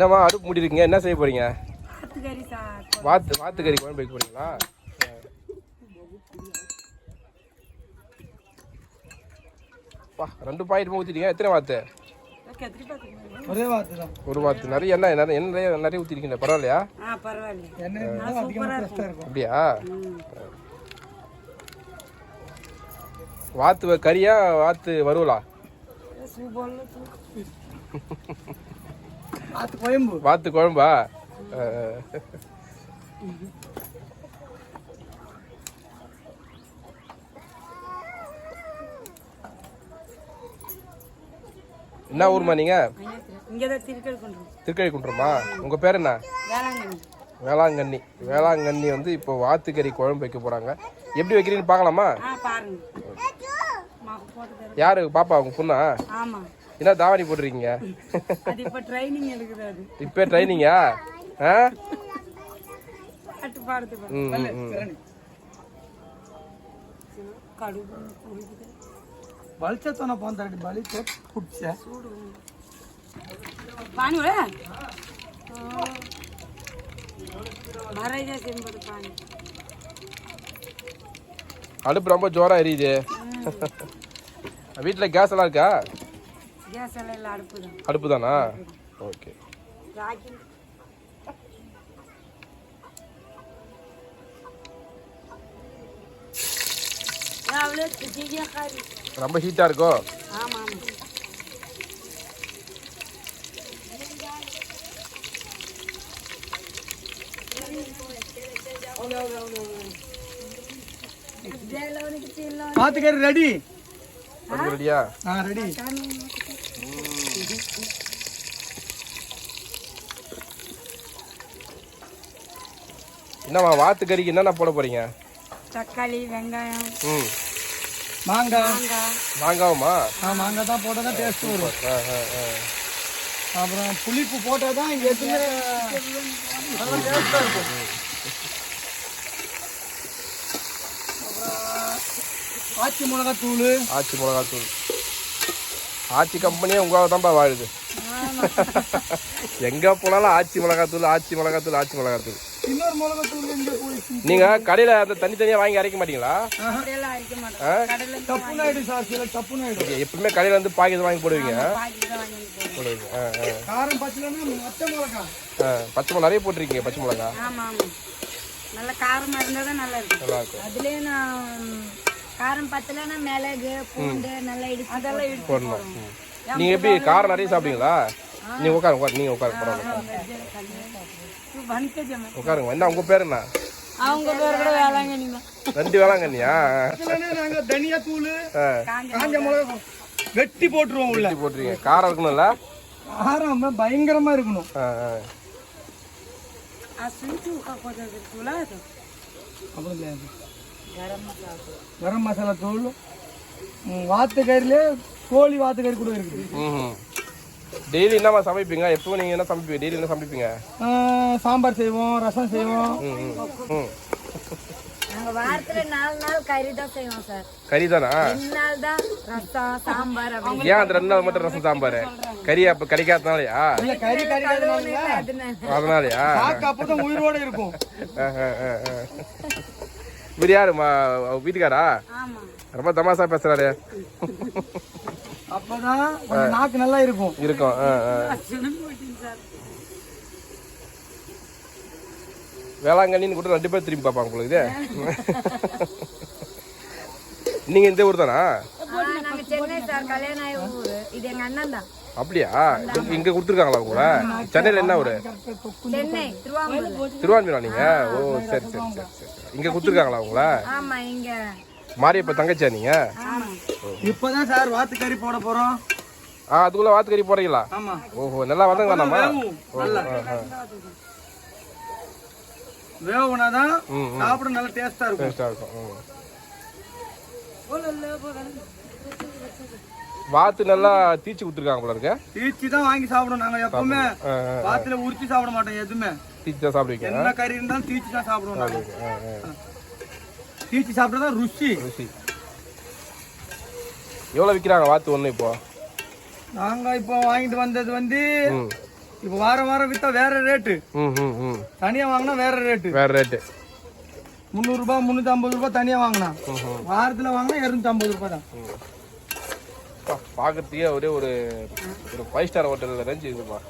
என்னம்மா அடுப்பு மூடி இருக்கீங்க என்ன செய்ய போறீங்க? வாத்து வாத்து கறி குழம்பு வைக்க போறீங்களா? பா ரெண்டு பாக்கெட் ஊற்றிட்டீங்க எத்தனை வாத்து? ஒரே வாத்து நிறைய என்ன நிறைய என்ன நிறைய நிறைய ஊற்றிருக்கீங்க பரவாயில்லையா? அப்படியா? வாத்து கறியா வாத்து சூப்பர்ல வாத்து குழம்பு. வாத்து குழம்பா. என்ன ஊர்மா நீங்க? பண்ணுறோம் திருக்கழிக்குன்றமா உங்க பேர் என்ன? வேளாங்கண்ணி. வேளாங்கண்ணி. வந்து இப்போ வாத்துக்கறி குழம்பு வைக்க போறாங்க. எப்படி வைக்கிறீங்கன்னு பார்க்கலாமா? யாரு? பாப்பா உங்க பொண்ணா? என்ன தாவணி போட்டிருக்கீங்க இப்போ ட்ரைனிங்கா ஆ? బలిచేతన పొందండి బలిచే పుట్చా చూడు పాని அடுப்பு ரொம்ப ஜோரா எரியுது. வீட்டில் கேஸ் எல்லாம் இருக்கா? கேஸ் எல்லாம் அடுப்பு தான் அடுப்பு தானா ஓகே ராகி ரொம்ப ஹீட்டா இருக்கோ பாத்துக்க ரெடி ரெடியா ரெடி என்னம்மா வாத்து கறிக்கு என்னென்ன போட போறீங்க? தக்காளி வெங்காயம். ம். மாங்காய். மாங்காய். மாங்காவுமா? ஆ மாங்காய் தான் போட்டால் தான் டேஸ்ட் வரும். ஆ ஆ ஆ. அப்புறம் புளிப்பு போட்டால் தான் எதுவுமே நல்லா டேஸ்ட்டாக இருக்கும். ஆச்சி மிளகாய் தூள் ஆச்சி மிளகாத்தூள். ஆச்சி கம்பெனியே உங்களால் தான்ப்பா வாழுது எங்கே போனாலும் ஆச்சி மிளகாத்தூள் ஆச்சி மிளகாத்தூள் ஆச்சி மிளகாத்தூள். நீங்கள் கடையில் அந்த தனித்தனியாக வாங்கி அரைக்க மாட்டீங்களா? எப்பவுமே கடையில் வந்து பாக்கெட் வாங்கி போடுவீங்க? பச்சை மிளகா நிறைய போட்டிருக்கீங்க பச்சை மிளகா? ஆமா ஆமா. நல்ல காரமா இருந்தா தான் நல்லா இருக்கும். நல்லா இருக்கும். அதுலயே நான் காரம் பத்தலன்னா மிளகு பூண்டு நல்லா இடிச்சு அதெல்லாம் இடிச்சு போடணும். நீங்க எப்படி காரம் நிறைய சாப்பிடுவீங்களா? நீ உட்காரு உட்காரு நீங்க உட்காரு பரவாயில்ல உட்காருங்க. என்ன உங்க பேரு என்ன? அவங்க பேர் கூட வேளாங்கண்ணியா? நாங்க தனியா தூள் காஞ்ச மிளகா. போட்டுருவோம் உள்ள. போட்டுருங்க காரம் இருக்கணும்ல காரம் பயங்கரமா இருக்கணும். அப்புறம் கரம் மசாலா தூள். ம், வாத்துக்கறியிலே கோழி வாத்துக்கறி கூட இருக்குது. ம் டெய்லி என்னம்மா சமைப்பீங்க? எப்போ நீங்க என்ன சமைப்பீங்க? டெய்லி என்ன சமைப்பீங்க? சாம்பார் செய்வோம் ரசம் செய்வோம். ம் ம் ம். நாங்க வாரத்துல நாலு நாள் கறி தான் செய்வோம் சார். கறி தானா? ரெண்டு நாள் தான் ரசம் சாம்பார் அப்படி ஏன் அந்த ரெண்டு நாள் மட்டும் ரசம் சாம்பார்? கறி அப்போ கிடைக்காதனாலயா இல்ல கறி கறி கழுவுனது அதனால. அதனாலயா? காக்கு அப்பதான் உயிரோட இருக்கும். ஆ, ஆ, ஆ, ஆ. இவர் யாரு மா வீட்டுக்காரா? ஆமா. ரொம்ப தமாசா பேசுறாரு அப்பதான் கொஞ்சம் நாக்கு நல்லா இருக்கும். இருக்கும் ஆ, ஆ. சார் வேளாங்கண்ணின்னு கூட ரெண்டு பேர் திரும்பி பார்ப்பாங்க உங்களுக்கு இது நீங்க இந்த ஊர் தானா? இது எங்க அண்ணன் தான். அப்படியா? இங்க- இங்க கொடுத்துருக்காங்களா உங்களை சென்னையில என்ன ஊரு? சென்னை திருவாங்கூர் திருவான்மையா நீங்க? ஓ சரி சரி சரி சரி இங்க கொடுத்துருக்காங்களா உங்களை ஆமா இங்க. மாரியப்ப தங்கச்சியா நீங்க? ஆமா. இப்பதான் சார் வாத்துக்கறி போட போறோம். ஆ அதுக்குள்ள வாத்துக்கறி போறீங்களா ஆமா. ஓஹோ நல்லா வந்தங்களா நம்ம? வேவுனாதான் சாப்பிட நல்லா டேஸ்டா இருக்கும். டேஸ்டா இருக்கும். வாத்து நல்லா தீச்சு கொடுத்துருக்காங்க போல இருக்க. தீச்சி தான் வாங்கி சாப்பிடுவோம் நாங்க எப்பவுமே. வாத்துல உரிச்சு சாப்பிட மாட்டோம் எதுவுமே. தீச்சு தான் சாப்பிடுவீங்க. என்ன கறி இருந்தாலும் தீச்சி தான் சாப்பிடுவோம். தீச்சி சாப்பிட்டா தான் ருசி. ருசி. எவ்வளோ விற்கிறாங்க வாத்து ஒன்று இப்போ? நாங்க இப்போ வாங்கிட்டு வந்தது வந்து இப்போ வாரம் வாரம் வித்தா வேற ரேட்டு. தனியா வாங்கினா வேற ரேட்டு. வேற ரேட்டு. முந்நூறுரூபா முந்நூற்றி ஐம்பது ரூபாய் தனியா வாங்கினா. வாரத்தில் வாங்கினா இரநூத்தி ஐம்பது ரூபாய் தான். பார்க்கறதுக்கே ஒரே ஒரு ஒரு ஃபைவ் ஸ்டார் ஹோட்டலில் ரேஞ்சு இருக்குப்பா.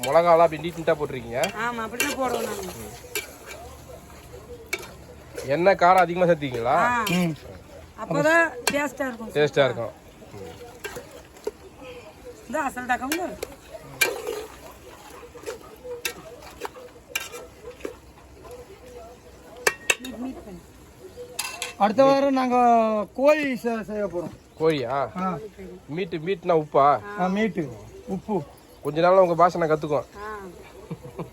மிளகாலாம் அப்படி நீட் நீட்டாக போட்டிருக்கீங்க எண்ணெய் காரம் அதிகமாக சேர்த்திங்களா? அப்போதான் டேஸ்டா இருக்கும். டேஸ்ட்டாக இருக்கும். இந்த அசல் தக்கமுங்க மீட் மீட் பண்ணு அடுத்த வாரம் நாங்கள் கோழி செய்ய போகிறோம் கோழியா? ஆ. மீட்டு மீட்னா உப்பா? ஆ மீட்டு. உப்பு. கொஞ்ச நாள்ல உங்கள் பாஷை நான் கற்றுக்குவோம் ஆ.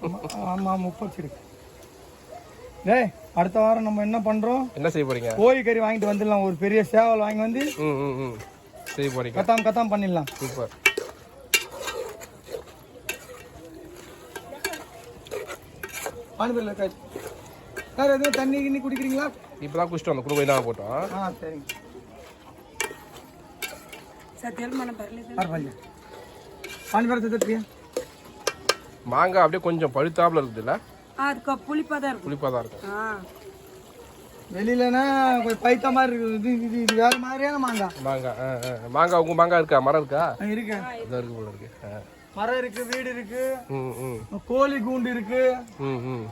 ஆமாம் ஆமாம் உப்பு வச்சிருக்கு. டேய் அடுத்த வாரம் நம்ம என்ன பண்ணுறோம் என்ன செய்ய போறீங்க? கோழி கறி வாங்கிட்டு வந்துடலாம். ஒரு பெரிய சேவல் வாங்கி வந்து ம் ம் ம். செய்ய போறீங்க. கத்தாம் கத்தாம் பண்ணிடலாம். சூப்பர். காய் சார் எதுவும் தண்ணி கிண்ணி குடிக்கிறீங்களா? இப்போ தான் குடிச்சிட்டு வந்தோம். குடும்பம் தான் போட்டோம். மாங்காய் அப்படியே கொஞ்சம் பழுத்தாப்புல இருக்குதுல்ல? அதுக்கு புளிப்பா தான் இருக்கும். புளிப்பாக தான் இருக்கும். ஆ. வெளியிலனா கொஞ்சம் பைத்த மாதிரி இருக்குது. இது இது இது வேற மாதிரியான மாங்காய். மாங்காய் மாங்காய் இருக்கா? மரம் இருக்கா? அங்க இருக்கு. இதாக இருக்கு. போல இருக்கு. ஆ. மரம் இருக்கு வீடு இருக்கு. கோழி கூண்டு இருக்கு. ம் ம்.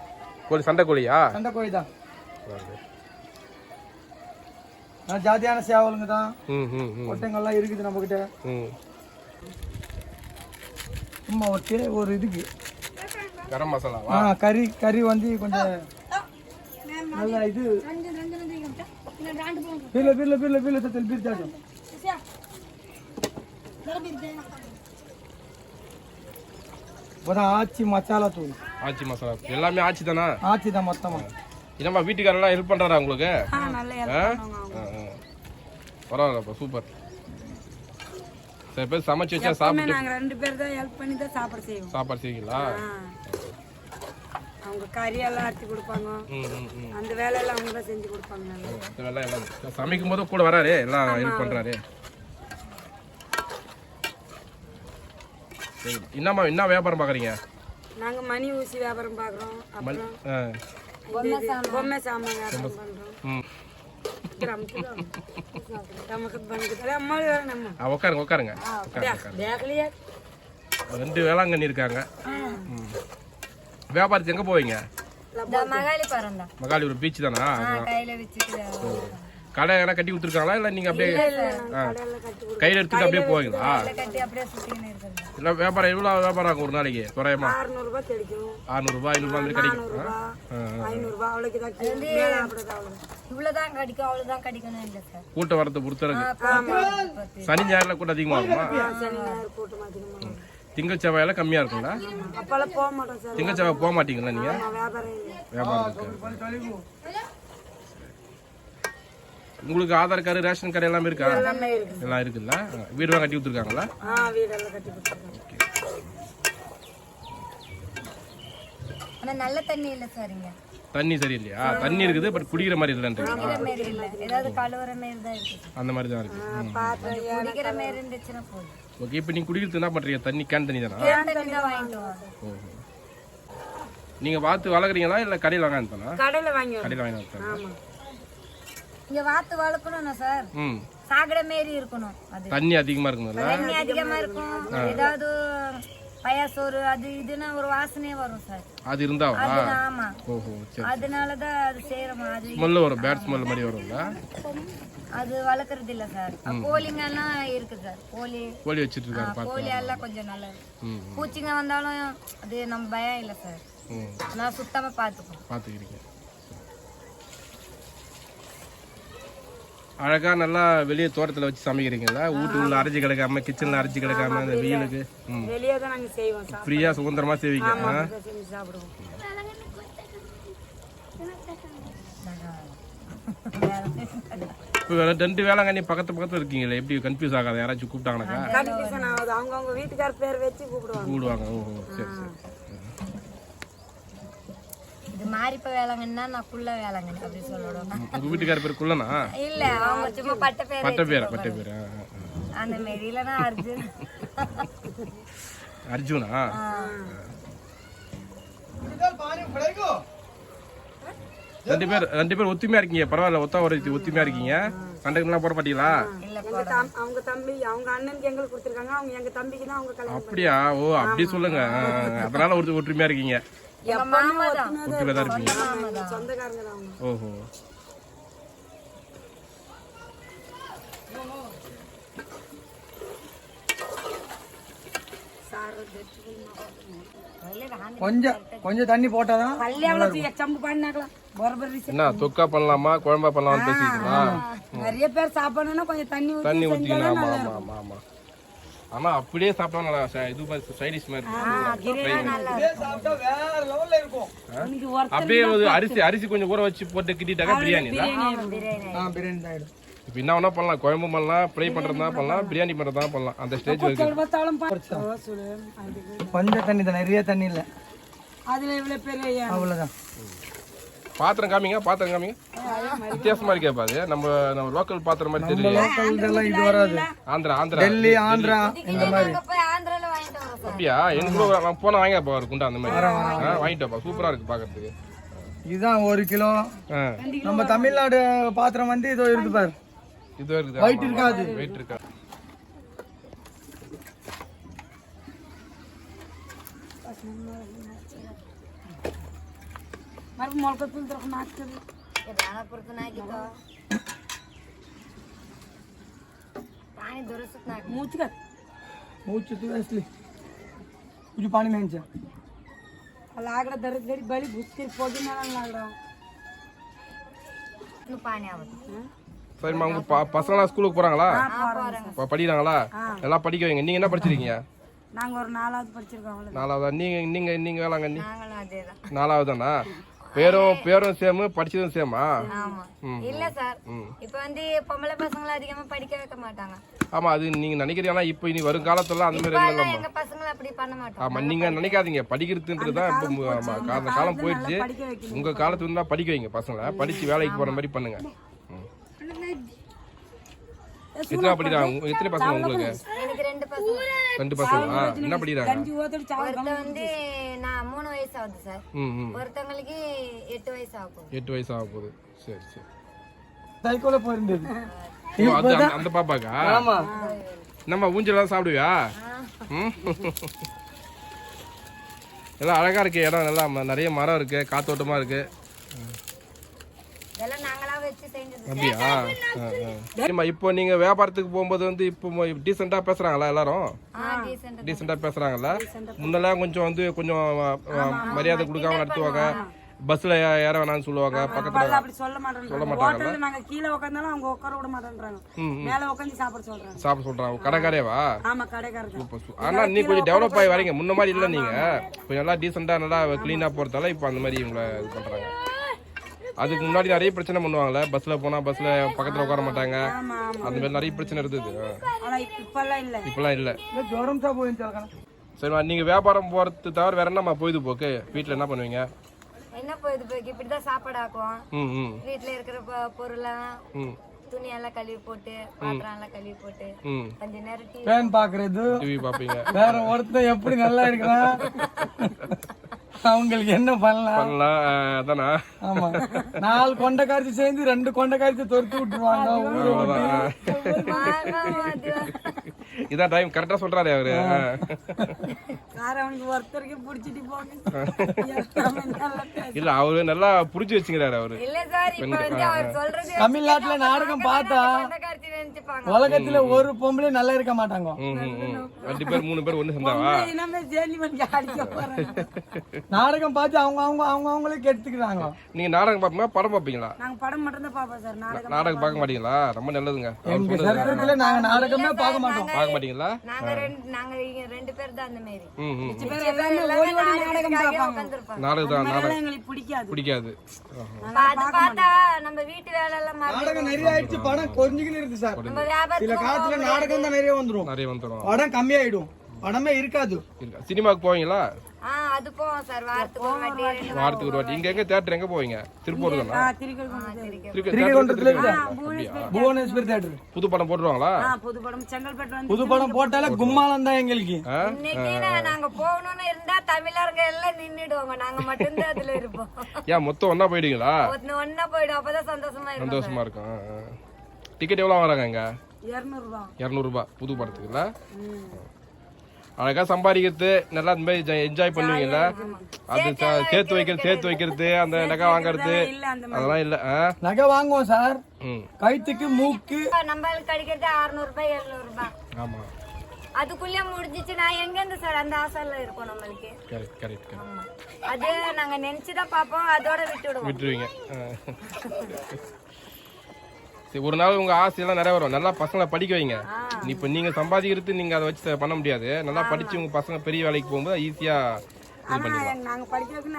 கோழி சண்டை கோழியா? சண்டை கோழி தான் ஜாதியான சேவலுங்க தான். ம் ம் ம். ஒட்டங்கள்லாம் இருக்குது நம்ம கிட்ட ம். சும்மா ஒரு தே- ஒரு இதுக்கு. கரம் மசாலாவா? ஆ கறி கறி வந்து கொஞ்சம் நல்ல இது. பீர்ல பீர்ல பீர்ல பீர்ல தத்தல் பீர் தாட்டம் இப்போதான் ஆச்சி மசாலா தூள். ஆச்சி மசாலா எல்லாமே ஆச்சி தானா? ஆச்சி தான் மொத்தமா. என்னம்மா வீட்டுக்காரெல்லாம் ஹெல்ப் பண்ணுறாரா உங்களுக்கு? ஆ. பரவாயில்லப்பா சூப்பர் சில பேர் சமைச்சு வச்சா சாப்பிட்டு நாங்க ரெண்டு பேர் தான் ஹெல்ப் பண்ணி தான் சாப்பாடு செய்வோம். சாப்பாடு செய்வீங்களா. அவங்க கறியெல்லாம் அறுத்து கொடுப்பாங்க. அந்த வேலையெல்லாம் அவங்க தான் செஞ்சு கொடுப்பாங்க. இந்த வேலை எல்லாம். சமைக்கும் போது கூட வராரு எல்லாம் ஹெல்ப் பண்றாரு. சரி என்னம்மா என்ன வியாபாரம் பார்க்குறீங்க நாங்க மணி ஊசி வியாபாரம் பாக்குறோம். அப்புறம் பொம்மை சாமான் வியாபாரம் பண்றோம். உட்காருங்க உட்காருங்க உட்காருங்க உட்காருங்க பேக்கலையே? ரெண்டு வேளாங்கண்ணி இருக்காங்க. வியாபாரத்துக்கு எங்கே போவீங்க? மகாலிபுரம் பீச் தானா? கையில வச்சுட்டு கடை எதனா கட்டி கொடுத்துருக்காங்களா? இல்லை நீங்கள் அப்படியே கையில் எடுத்துட்டு அப்படியே போவீங்களா? இல்லை வியாபாரம் எவ்வளோ வியாபாரம் ஆகும் ஒரு நாளைக்கு? குறையமா? அறுநூறுபா கிடைக்கும். அறுநூறுபா ஐநூறுபா மாதிரி கிடைக்கும் கூட்டம் வரத்தை பொறுத்தவரைக்கும் சனி ஞாயிறுல கூட்டம் போட்டு மாற்றிக்கணும் திங்கள் செவ்வாயில கம்மியா இருக்குங்களா? அப்போல்லாம் போக மாட்டோம் சார். திங்கள் செவ்வாய் போக மாட்டீங்களா நீங்க? நான் வியாபாரம் இல்லை. வியாபாரம் இருக்கு. உங்களுக்கு ஆதார் கார்டு ரேஷன் கார்டு எல்லாமே இருக்கா? எல்லாமே இருக்கு. எல்லாம் இருக்குல்ல வீடுலாம் கட்டி கொடுத்துருக்காங்களா? ஆனா நல்ல தண்ணி இல்லை சார் இங்க. தண்ணி சரியில்லையா? தண்ணி இருக்குது பட் குடிக்கிற மாதிரி இல்லைன்றீங்களா குடிக்கிற மாரி இல்லை. ஏதாவது கழுவுற மாரி தான் இருக்கு. அந்த மாதிரி தான் இருக்கு. ஓகே இப்போ நீங்க குடிக்கிறது என்ன பண்றீங்க? தண்ணி கேன் தண்ணி தானா? கேன் தண்ணி தான் வாங்கிட்டு வாங்க ஓஹோ நீங்க பார்த்து வளர்க்குறீங்களா? இல்ல கடையில் வாங்க அனுப்பினா கடையில் வாங்கி. கடையில் வாங்கி இங்க வாத்து வளர்க்கணும்னா சார். ம். சாக்கடை மாரி இருக்கணும் அது. தண்ணி அதிகமா இருக்குங்களா தண்ணி அதிகமா இருக்கும். ஏதாவது பயசோறு அது இதுன்னா ஒரு வாசனையே வரும் சார். அது இருந்தாவா? அது ஆமா. ஓஹோ சரி அது செய்யறோம் அது ஸ்மெல்லு வரும் பேட் ஸ்மெல் மாதிரி வரும்ல? அது வளர்க்கறது இல்ல சார் கோழிங்கெல்லாம் இருக்கு சார். கோழி. கோழி வச்சுட்டு இருக்காரு கோழி எல்லாம் கொஞ்சம் நல்லா இருக்கு பூச்சிங்க வந்தாலும் அது நம்ம பயம் இல்லை சார். நான் சுத்தமா பார்த்துப்போம். பார்த்துக்கிறீங்க. அழகா நல்லா வெளியே தோட்டத்தில் வச்சு சமைக்கிறீங்களா? வீட்டுக்குள்ள அரைச்சி கிடக்காம கிச்சனில் அரைச்சி கிடக்காம அந்த வெயிலுக்கு. வெளியே தான் நாங்கள் செய்வோம் ஃப்ரீயாக சுதந்திரமா செய்வீங்க. சாப்பிடுவோம். இப்போ ரெண்டு வேளாங்கண்ணி பக்கத்து பக்கத்துல இருக்கீங்களே எப்படி கன்ஃபியூஸ் ஆகாது? யாராச்சும் கூப்பிட்டாங்கனாக்கா? வீட்டுக்கார பேர் வச்சு கூப்பிடுவாங்க. கூடுவாங்க ஓஹோ சரி சரி. இது மாரிப்ப வேளாங்கன்னா நான் குள்ள வேளாங்கண்ணி அப்படி சொல்லணும். உங்க வீட்டுக்கார பேர் குள்ளனா? இல்ல அவங்க சும்மா பட்ட பேர் பட்ட பேர் பட்ட பேர். அந்த இல்லைன்னா அர்ஜுன். அர்ஜுனா? ரெண்டு பேர் ரெண்டு பேர் ஒத்துமையா இருக்கீங்க. பரவாயில்ல ஒத்தா ஒரு ஒத்துமையா இருக்கீங்க. சண்டைக்குலாம் போட மாட்டீங்களா? அவங்க தம்பி அவங்க அண்ணனுக்கு எங்களுக்கு கொடுத்துருக்காங்க. அவங்க எங்க தம்பிக்கு தான் அவங்க கல்யாணம் அப்படியா? ஓ அப்படி சொல்லுங்க. அதனால ஒரு ஒற்றுமையா இருக்கீங்க. தான் இருப்பீங்க ஓஹோ. கொஞ்சம் கொஞ்சம் தண்ணி போட்டாதான் என்ன தொக்கா பண்ணலாமா குழம்பா பண்ணலாம்னு பேசிக்கிறீங்களா நிறைய பேர் சாப்பிடணும்னா கொஞ்சம் தண்ணி ஊத்தி தண்ணி ஊற்றிக்கலாம் ஆமா ஆமா ஆமா. ஆமா ஆனா அப்படியே சாப்பிட்டா நல்லா இது மாதிரி சைடிஷ் மாதிரி சாப்பிட்டா வேற லெவல்ல இருக்கும். இன்னைக்கு ஒருத்தர் அப்படியே ஒரு அரிசி அரிசி கொஞ்சம் ஊற வச்சு போட்டு கிட்டிட்டாக்கா பிரியாணி பிரியாணி இப்போ என்ன வேணா பண்ணலாம் குழம்பு பண்ணலாம் ஃப்ரை பண்றதா பண்ணலாம் பிரியாணி பண்றதா பண்ணலாம். அந்த ஸ்டேஜ். அதுக்கு. கொஞ்சம் தண்ணி தான் நிறைய தண்ணி இல்லை. அதுல இவ்வளவு பெரிய அவ்வளோதான் பாத்திரம் காமிங்க பாத்திரம் காமிங்க. வித்தியாசமா இருக்கே பாரு. நம்ம நம்ம லோக்கல் பாத்திரம் மாதிரி தெரியல லோக்கல் இதெல்லாம் இது வராது. ஆந்திரா ஆந்திரா. டெல்லி ஆந்திரா இந்த மாதிரி. அங்க போய் ஆந்திரால வாங்கிட்டு வரோம் சார். அப்படியா? எனக்கு போன வாங்க பா ஒரு குண்டா அந்த மாதிரி. வாங்கிட்டு வாப்பா. சூப்பரா இருக்கு பாக்குறதுக்கு. இதுதான் ஒரு கிலோ. ஆ, நம்ம தமிழ்நாடு பாத்திரம் வந்து இதோ இருக்கு பாரு. இது இருக்குது. White இருக்காது. வெயிட் இருக்கா? Aku mau ke pintu rumah. Ya, bang, aku pergi lagi tuh. Itu naik. Mau cek? Tuh asli. Uju pani main aja. Kalau agak ada dorus dari Bali. Nu pani apa? Sari mang pa sekolah kurang lah. Pa pelajar ah. nggak lah. Lah pelajar yang ini, ini apa ceritanya? Nanggur nala itu pelajar kamu. Nala udah, nih nih nih nih nggak lah nih. பேரும் பேரும் சேமு படிச்சதும் சேமா? ஆமா. இல்ல sir. இப்ப வந்து பொம்பளை பசங்களை அதிகமா படிக்க வைக்க மாட்டாங்க. ஆமா அது நீங்க நினைக்கிறீங்கன்னா இப்போ இனி வருங்காலத்துல அந்த மாதிரி இல்லைம்மா எங்க பசங்களை அப்படி பண்ண மாட்டோம். ஆமா நீங்க நினைக்காதீங்க. படிக்கிறதுன்றது தான் இப்போ ஆமா அந்த காலம் போயிடுச்சு. உங்க காலத்துல இருந்தா படிக்க வைங்க பசங்களை. படிச்சு வேலைக்கு போற மாதிரி பண்ணுங்க. எத்தனை படிக்கிறாங்க எத்தனை பசங்க உங்களுக்கு? எனக்கு ரெண்டு பசங்க. ரெண்டு பசங்களா? என்ன படிக்கிறாங்க? கஞ்சி ஓத்தடி சாவு ஒருத்த வந்து நான் மூணு வயசு ஆகுது சார். ம் ம். ஒருத்தவங்களுக்கு எட்டு வயசு ஆகும் எட்டு வயசு ஆக போகுது. சரி சரி. சைக்கோல போயிருந்தது ஓ, அது அந்த- அந்த பாப்பாக்கா? ஆமா. நம்ம ஊஞ்சலாம் சாப்பிடுவியா? ம்? எல்லாம் அழகா இருக்கு இடம் நல்லா ம- நிறைய மரம் இருக்கு காத்தோட்டமா இருக்கு. அப்படியா? ஆ, ஆ. சரிம்மா இப்போ நீங்க வியாபாரத்துக்கு போகும்போது வந்து இப்போ டீசெண்டா பேசுறாங்களா எல்லாரும்? டீசெண்டா பேசுறாங்கல்ல? முன்னெல்லாம் கொஞ்சம் வந்து கொஞ்சம் மரியாதை கொடுக்காம நடத்துவாங்க. பஸ்ல ஏற வேணாம்னு சொல்லுவாங்க பக்கத்துல அப்படி சொல்ல மாட்டேன் ஹோட்டல்ல நாங்க கீழே உட்காந்தாலும் அவங்க உட்கார விட மாட்டேன்றாங்க. மேல உட்காந்து சாப்பிட சொல்றாங்க. சாப்பிட சொல்றாங்க. கடைக்காரேவா? ஆமா சு- ஆனா நீ கொஞ்சம் டெவலப் ஆகி வரீங்க. முன்ன மாதிரி இல்ல நீங்க. கொஞ்சம் நல்லா டீசெண்டா நல்லா கிளீனா போறதால இப்போ அந்த மாதிரி இவங்கள இது பண்றாங்க. அதுக்கு முன்னாடி நிறைய பிரச்சனை பண்ணுவாங்கல்ல பஸ்ல போனா பஸ்ல பக்கத்துல உட்கார மாட்டாங்க. அந்த மாதிரி நிறைய பிரச்சனை இருந்தது. ஆ. ஆனா இப்ப இப்பெல்லாம் இல்ல. சரிம்மா நீங்க வியாபாரம் போறது தவிர வேற என்னம்மா பொழுதுபோக்கு வீட்டுல என்ன பண்ணுவீங்க? என்ன போகுது போய் இப்படிதான் சாப்பாடு ஆக்குவோம். ம் ம். வீட்டுல இருக்கிற பொ- பொருளெல்லாம் ம். துணி எல்லாம் கழுவி போட்டு பாத்திரம் எல்லாம் கழுவி போட்டு கொஞ்ச நேரம் டீ ஃபேன் பாக்குறது. டிவி பாப்பீங்க. வேற ஒருத்தன் எப்படி நல்லா இருக்கிறான்? அவங்களுக்கு என்ன பண்ணலாம்? பண்ணலாம் அதானா? ஆமா. நாலு கொண்ட காய்ச்சி சேர்ந்து ரெண்டு கொண்ட காய்ச்சி தொடுத்து விட்டுருவாங்க. இதான் டைம் கரெக்டா சொல்றாரு அவரு. இல்ல அவரு நல்லா புடிச்சு வச்சுக்கிறாரு அவரு. இல்ல சார் இப்ப வந்து அவர் சொல்றது தமிழ்நாட்டுல நாடகம் பார்த்தா உலகத்துல ஒரு பொம்பளையும் நல்லா இருக்க மாட்டாங்க. ரெண்டு பேர் மூணு பேர் ஒண்ணு சேர்ந்தாவா? நாடகம் பார்த்து அவங்க அவங்க அவங்க அவங்களே கெடுத்துக்கிறாங்க. நீங்க நாடகம் பாப்பீங்களா படம் பாப்பீங்களா நாங்க படம் மட்டும் தான் பாப்போம் சார். நாடகம் நாடகம் பார்க்க மாட்டீங்களா? ரொம்ப நல்லதுங்க. நாங்க நாடகமே பார்க்க மாட்டோம். பார்க்க மாட்டீங்களா? நாங்க ரெண்டு நாங்க இங்க ரெண்டு பேர் தான் அந்த மாதிரி நாடகம் பார்ப்பாங்க உட்காந்துருப்பாங்க நாடகம் தான் நாடகம். அதெல்லாம் எங்களுக்கு பிடிக்காது. பிடிக்காது அது பார்த்தா நம்ம வீட்டு வேலை எல்லாம் மறந்து நாடகம் நிறைய ஆயிடுச்சு படம் கொஞ்சிக்கின்னு இருக்கு சார். சில காலத்துல நாடகம் தான் நிறைய வந்துரும். நிறைய வந்துடும் படம் கம்மியாயிடும். படமே இருக்காது. சினிமாவுக்கு போவீங்களா? ஆ அது போவோம் சார். வாரத்துக்கு ஒரு வாட்டி ரெண்டு வாரத்துக்கு ஒரு வாட்டி. இங்க எங்க தேட்டர் எங்க போவீங்க? திருப்பூர் தானே? இருக்கா? புவனேஸ்வர் புது படம் போட்டுருவாங்களா ஆ புது படம். செங்கல்பட்டு வந்து புது படம் போட்டாலே கும்மாலம் தான் எங்களுக்கு. ஆ? இன்னைக்கு நான் நாங்க போகணும்னு இருந்தா தமிழர்கள் எல்லாம் நின்னுடுவாங்க. நாங்க மட்டும்தான் அதுல இருப்போம். ஏன் மொத்தம் ஒண்ணா போயிடுவீங்களா? ஒன்னு ஒன்னா போயிடும். அப்பதான் சந்தோஷமா இருக்கும் சந்தோஷமா இருக்கும். டிக்கெட் எவ்வளோ வாங்குறாங்க இங்க? இரநூறுபா. இரநூறுபா. புது படத்துக்குல்ல? அழகா சம்பாதிக்கிறது நல்லா இந்த மாதிரி என்ஜாய் பண்ணுவீங்கல்ல? அது சேர்த்து வைக்கிறது சேர்த்து வைக்கிறது அந்த நகை வாங்குறது. அதெல்லாம் இல்ல ஆ? நகை வாங்குவோம் சார். ம். கைத்துக்கு மூக்கு. நம்மளுக்கு கிடைக்கிறது அறுநூறு ரூபாய் எழுநூறு ரூபாய் ஆமா. அதுக்குள்ளே முடிஞ்சிச்சு. நான் எங்க இருந்து சார் அந்த ஆசைல இருக்கோம் நம்மளுக்கு? Correct correct. அது நாங்க நினைச்சுதான் பாப்போம் அதோட விட்டுடுவோம். விட்டுருவீங்க. சரி ஒரு நாள் உங்க ஆசையெல்லாம் நிறைவேறும். நல்லா பசங்களை படிக்க வைங்க. இப்ப நீங்க சம்பாதிக்கிறது நீங்க அதை வச்சு பண்ண முடியாது. நல்லா படிச்சு உங்க பசங்க பெரிய வேலைக்கு போகும்போது ஈஸியா இது நாங்க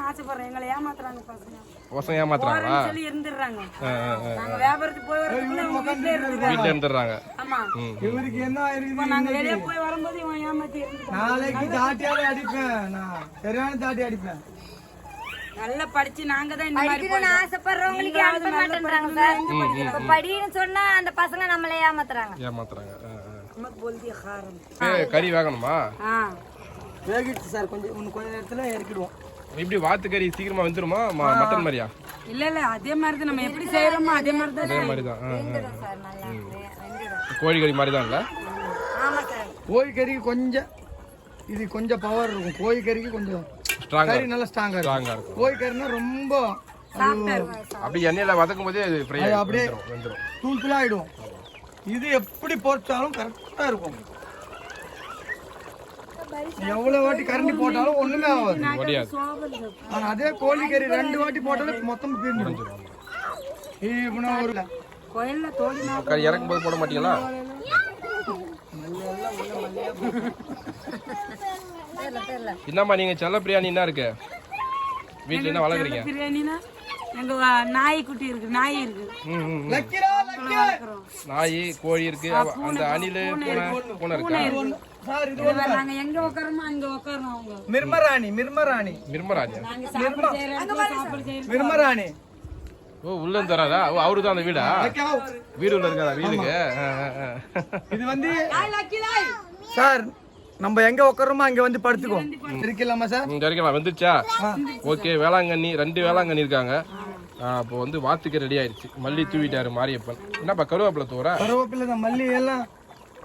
ஆசைப்படுறோம். எங்களை ஏமாத்துறாங்க பசங்க. பசங்க ஏமாத்துறாங்களா? சொல்லி இருந்துடுறாங்க. நாங்க வியாபாரத்துக்கு போய் வரதுக்குள்ள இவங்க வீட்டுல இருந்துடுறாங்க வீட்டுல இருந்துடுறாங்க. ஆமா. ம். இவருக்கு என்ன இப்ப இருக்குது நாங்க வெளியே போய் வரும்போது இவன் ஏமாத்தி இருந்துட்டான் நாளைக்கு தாட்டியாலே அடிப்பேன் நான். சரியான தாட்டி அடிப்பேன். நல்லா படிச்சு நாங்க தான் இந்த மாதிரி படிக்கணும்னு ஆசைப்படுறவங்களுக்கு அனுப்ப மாட்டேன்றாங்க சார். படின்னு சொன்னா அந்த பசங்க நம்மளே ஏமாத்துறாங்க. ஏமாத்துறாங்க. கறி வேகணுமா வேகிடுச்சு சார். கொஞ்சம் இன்னும் கொஞ்ச நேரத்துல இறக்கிடுவோம். இப்படி வாத்து கறி சீக்கிரமா வந்துருமா? ம- மட்டன் மாதிரியா? இல்ல இல்ல அதே மாதிரி தான் நம்ம எப்படி செய்யறோமோ அதே மாதிரி தான் அதே மாதிரி தான் கோழி கறி மாதிரி தான் இல்ல சார். கோழிக்கறிக்கு கொஞ்சம் இது கொஞ்சம் பவர் இருக்கும். கோழிக்கறிக்கு கொஞ்சம் ஸ்ட்ராங்கா கறி நல்லா ஸ்ட்ராங்கா இருக்கும். ஸ்ட்ராங்கா இருக்கும். கோழிக்கறினா ரொம்ப சாப்பிட்டா இருக்கும். அப்படி எண்ணெயில வதக்கும் போதே அது ஃப்ரை அப்படியே- வெந்துரும் வெந்துரும். தூள் தூளா ஆயிடும். இது எப்படி பொரிச்சாலும் கரெக்டா இருக்கும். எவ்வளவு வாட்டி கரண்டி போட்டாலும் ஒண்ணுமே ஆகாது. முடியாது. ஆனா அதே கோழிக்கறி ரெண்டு வாட்டி போட்டாலும் மொத்தம் பிரிஞ்சிடும் இப்போ நான் ஒரு கோயில்ல கறி இறக்கும் போது போட மாட்டீங்களா? என்னம்மா நீங்க செல்ல பிரியாணி என்ன இருக்கு? வீட்டுல என்ன வளர்க்குறீங்க? பிரியாணினா எங்க நாய்க்குட்டி இருக்கு நாய் இருக்கு. நாய் கோழி இருக்கு அந்த அணில் பூனை பூனை இருக்கா. நாங்க எங்க உட்காரமோ அங்க அவங்க. மிர்மராணி மிர்மராணி. மிர்மராணி. ஓ உள்ள ஓ அவரு தான் அந்த வீடா. வீடு உள்ள இருக்காதா. இது வந்து சார் நம்ம எங்க உட்காரோமோ அங்க வந்து படுத்துக்கோ. இருக்கலாமா சார்? ம், சரிங்களா வந்துச்சா? ஓகே வேளாங்கண்ணி ரெண்டு வேளாங்கண்ணி இருக்காங்க. அப்போ வந்து வாத்துக்கு ரெடி ஆயிடுச்சு. மல்லி தூவிட்டாரு மாரியப்பன். என்னப்பா கருவேப்பிலை தூர கருவேப்பிலை தான் மல்லி எல்லாம்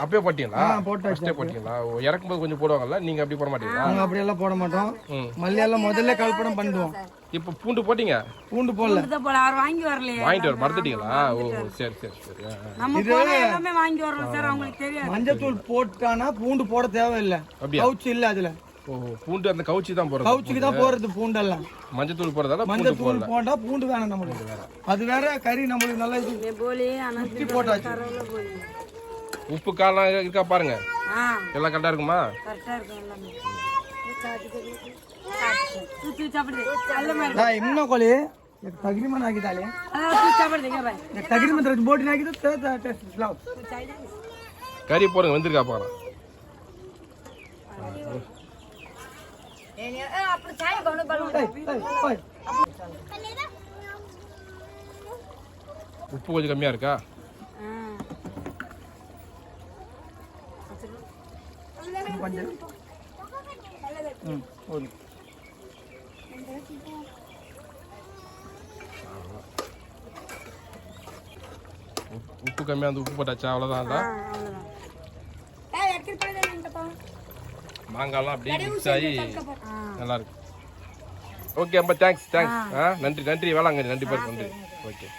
அப்பயே போட்டீங்களா? ஆ, போட்டாச்சு. ஃபர்ஸ்டே போட்டீங்களா? இறக்கும்போது கொஞ்சம் போடுவாங்கல்ல? நீங்க அப்படி போட மாட்டீங்களா? நாங்க அப்படி எல்லாம் போட மாட்டோம். ம். மல்லி எல்லாம் முதல்ல கல்பனம் பண்ணுவோம். இப்போ பூண்டு போட்டீங்க? பூண்டு போடல. போல அவர் வாங்கி வரலையே. வாங்கிட்டு வர மறந்துட்டீங்களா? ஓ சரி சரி சரி. நம்ம போனா எல்லாமே வாங்கி வரோம் சார் அவங்களுக்கு தெரியாது. மஞ்சத்தூள் போட்டானா பூண்டு போட தேவையில்லை? கவுச்சு இல்ல அதுல. ஓ பூண்டு அந்த கவுச்சி தான் போடுறது கவுச்சுக்கு தான் போறது பூண்டெல்லாம். மஞ்சத்தூள் போடுறதால பூண்டு மஞ்சத்தூள் போடல. போட்டா பூண்டு வேணும் நம்மளுக்கு. அது வேற கறி நம்மளுக்கு நல்லா போலி போட்டாச்சு. போலி உப்பு காலம் இருக்கா பாருங்க ஆ எல்லாம் கரெக்டா இருக்குமா கரெக்டா இருக்கும் எல்லாமே தூக்கி சாப்பிடுது நல்ல மாதிரி டேய், இன்னும் கோழி ತಗ್ರಿಮನ್ ಆಗಿದ್ದಾಳೆ ಅದ ತೂತ್ ಸಾಪಿಡ್ದು ಈಗ ಬಾಯ್ ತಗ್ರಿಮನ್ ಬೋಟಿನ ಆಗಿದ್ದು ಸ್ಲಾವ್ கறி போடுங்க வந்திருக்கா பாருங்க ஏ, அப்புறம் சாய் கொண்டு பண்ணுவோம் உப்பு கொஞ்சம் கம்மியா இருக்கா உப்பு- உப்பு கம்மியா வந்து உப்பு போட்டாச்சா? அவ்வளவுதான் இல்ல மாங்காய்லாம் அப்படியே மிக்ஸ் ஆகி நல்லா இருக்கு. ஓகே ரொம்ப தேங்க்ஸ் தேங்க்ஸ் ஆ நன்றி நன்றி. வேளாங்கண்ணி நன்றி பேர் நன்றி. ஓகே